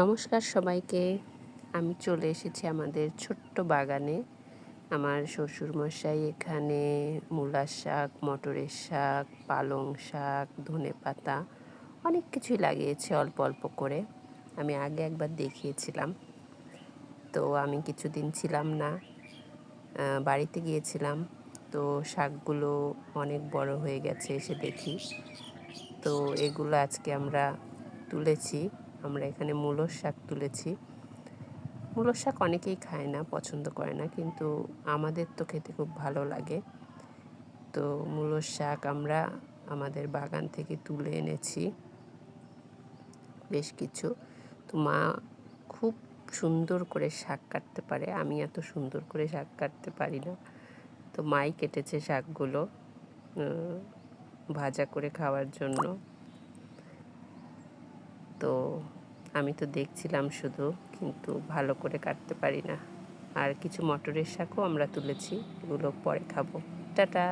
নমস্কার সবাইকে। আমি চলে এসেছি আমাদের ছোট্ট বাগানে। আমার শ্বশুরমশাই এখানে মূলার শাক, মটরের শাক, পালং শাক, ধনে পাতা অনেক কিছুই লাগিয়েছে অল্প অল্প করে। আমি আগে একবার দেখিয়েছিলাম। তো আমি কিছুদিন ছিলাম না বাড়িতে গিয়েছিলাম। তো শাকগুলো অনেক বড় হয়ে গেছে এসে দেখি। তো এগুলো আজকে আমরা তুলেছি। আমরা এখানে মূলর শাক তুলেছি। মূলর শাক অনেকেই খায় না, পছন্দ করে না, কিন্তু আমাদের তো খেতে খুব ভালো লাগে। তো মূলর শাক আমরা আমাদের বাগান থেকে তুলে এনেছি বেশ কিছু। তো মা খুব সুন্দর করে শাক কাটতে পারে, আমি এত সুন্দর করে শাক কাটতে পারি না। তো মাই কেটেছে শাকগুলো ভাজা করে খাওয়ার জন্য। তো আমি তো দেখছিলাম শুধু, কিন্তু ভালো করে কাটতে পারি না। আর কিছু মটরের শাকও আমরা তুলেছি, এগুলো পরে খাব। টাটা!